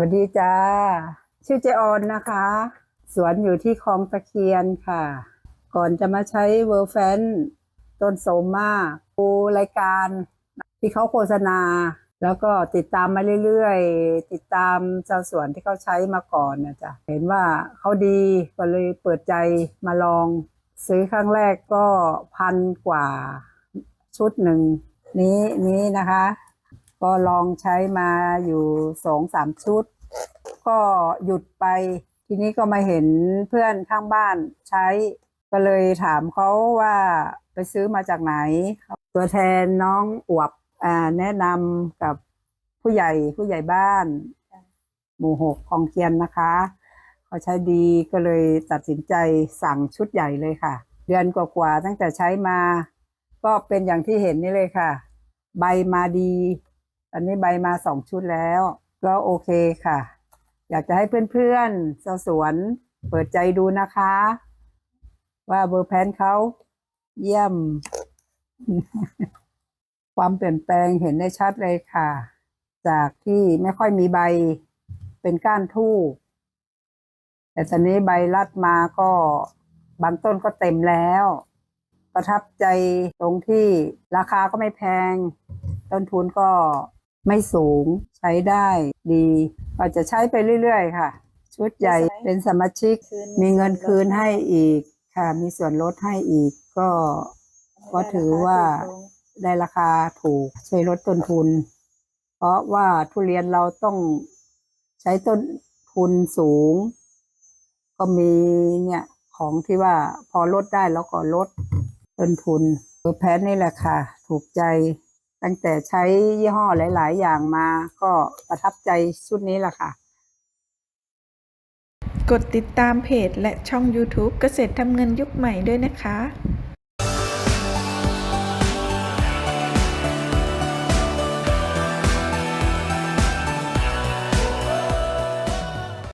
วัสดีจ้า ชื่อเจออนนะคะ สวนอยู่ที่คลองตะเคียนค่ะ ก่อนจะมาใช้เวอร์แฟนต้นโสมมาดูรายการที่เขาโฆษณา แล้วก็ติดตามมาเรื่อยๆ ติดตามชาวสวนที่เขาใช้มาก่อนนะจ๊ะเห็นว่าเขาดีก็เลยเปิดใจมาลอง ซื้อครั้งแรกก็พันกว่าชุดหนึ่ง นี้นี้นะคะ ก็ลองใช้มาอยู่สองสามชุด ก็หยุดไป ทีนี้ก็มาเห็นเพื่อนข้างบ้านใช้ ก็เลยถามเขาว่าไปซื้อมาจากไหน ตัวแทนน้องอวบอ่าแนะนำกับผู้ใหญ่ผู้ใหญ่บ้าน หมู่หกคลองเคียนนะคะเขาใช้ดีก็เลยตัดสินใจสั่งชุดใหญ่เลยค่ะ เดือนกว่าๆตั้งแต่ใช้มา ก็เป็นอย่างที่เห็นนี่เลยค่ะ ใบมาดี อันนี้ใบมาสองชุดแล้ว ก็โอเคค่ะ อยากจะให้เพื่อนๆชาวสวนเปิดใจดูนะคะ ว่าเบอร์แพนเขาเยี่ยม ความเปลี่ยนแปลงเห็นได้ชัดเลยค่ะ จากที่ไม่ค่อยมีใบเป็นก้านทูบแต่ตอนนี้ใบรัดมาก็บางต้นก็เต็มแล้ว ประทับใจตรงที่ราคาก็ไม่แพง ต้นทุนก็ ไม่สูงใช้ได้ดีก็จะใช้ไปเรื่อยๆ ค่ะ ชุดใหญ่เป็นสมาชิก มีเงินคืนให้อีกค่ะ มีส่วนลดให้อีกก็ก็ถือว่าได้ราคาถูกช่วยลดต้นทุน เพราะว่าทุเรียนเราต้องใช้ต้นทุนสูง ก็มีเนี่ยของที่ว่าพอลดได้แล้วก็ลดต้นทุนเออแพนนี่แหละค่ะ ถูกใจ ตั้งแต่ใช้ยี่ห้อหลาย ๆ อย่างมาก็ประทับใจชุดนี้แหละค่ะ กดติดตามเพจและช่อง YouTube เกษตรทำเงินยุคใหม่ด้วยนะคะ